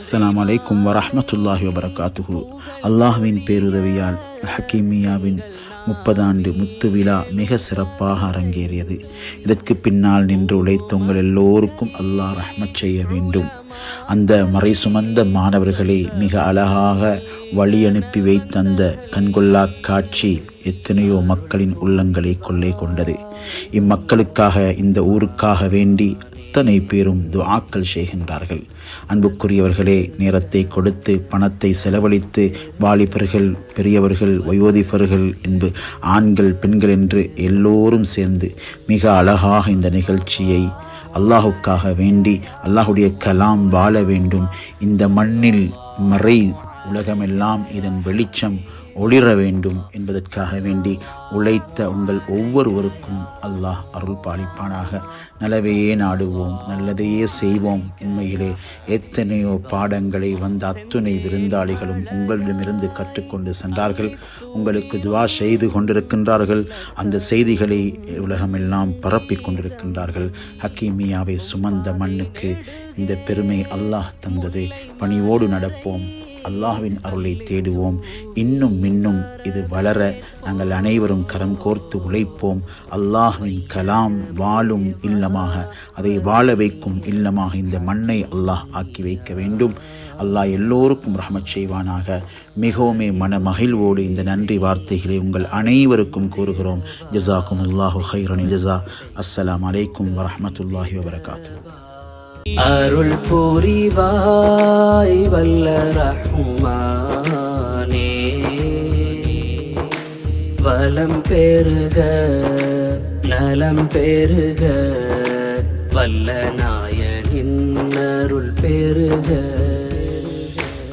அஸ்லாம் அலைக்கும் வரஹ்மத்துல்லாஹி வபரகாத்துஹு. அல்லாஹ்வின் பேருதவியால் ஹக்கீமியாவின் முப்பதாண்டு முத்து விழா மிக சிறப்பாக அரங்கேறியது. இதற்கு பின்னால் நின்று உழைத்தவங்கள் எல்லோருக்கும் அல்லாஹ் ரஹ்மத் செய்ய வேண்டும். அந்த மறை சுமந்த மாணவர்களை மிக அழகாக வழி அனுப்பி வைத்த அந்த கண்கொள்ளா காட்சி எத்தனையோ மக்களின் உள்ளங்களை கொள்ளை கொண்டது. இம்மக்களுக்காக இந்த ஊருக்காக வேண்டி அத்தனை பேரும் துவாக்கள் செய்கின்றார்கள்? அன்புக்குரியவர்களே நேரத்தை கொடுத்து பணத்தை செலவழித்து வாலிபர்கள் பெரியவர்கள் வயோதிபர்கள் என்பு ஆண்கள் பெண்கள் என்று எல்லோரும் சேர்ந்து மிக அழகாக இந்த நிகழ்ச்சியை அல்லாஹுக்காக வேண்டி அல்லாஹுடைய கலாம் வாழ வேண்டும். இந்த மண்ணில் மறை உலகமெல்லாம் இதன் வெளிச்சம் ஒளிர வேண்டும் என்பதற்காக வேண்டி உழைத்த உங்கள் ஒவ்வொருவருக்கும் அல்லாஹ் அருள் பாலிப்பானாக. நல்லவையே நாடுவோம் நல்லதையே செய்வோம். உண்மையிலே எத்தனையோ பாடங்களை வந்த அத்துணை விருந்தாளிகளும் உங்களிடமிருந்து கற்றுக்கொண்டு சென்றார்கள். உங்களுக்கு துவா செய்து கொண்டிருக்கின்றார்கள். அந்த செய்திகளை உலகமெல்லாம் பரப்பிக் கொண்டிருக்கின்றார்கள். ஹக்கீமியாவை சுமந்த மண்ணுக்கு இந்த பெருமை அல்லாஹ் தந்தது. பணிவோடு நடப்போம். அல்லாஹ்வின் அருளை தேடுவோம். இன்னும் இன்னும் இது வளர நாங்கள் அனைவரும் கரம் கோர்த்து உழைப்போம். அல்லாஹ்வின் கலாம் வாழும் இல்லமாக அதை வாழ வைக்கும் இல்லமாக இந்த மண்ணை அல்லாஹ் ஆக்கி வைக்க வேண்டும். அல்லாஹ் எல்லோருக்கும் ரஹமத் செய்வானாக. மிகவுமே மன மகிழ்வோடு இந்த நன்றி வார்த்தைகளை உங்கள் அனைவருக்கும் கூறுகிறோம். ஜசாக்கும் அல்லாஹு ஹைரனி ஜசா அஸ்ஸலாம் அலைக்கும் வரமத்துல்லாஹி வபரகாத்து அருள் புரிவாய் வல்ல ரஹ்மானே. வலம் பெருக நலம் பெருக வல்ல நாயனின் அருள் பெருக.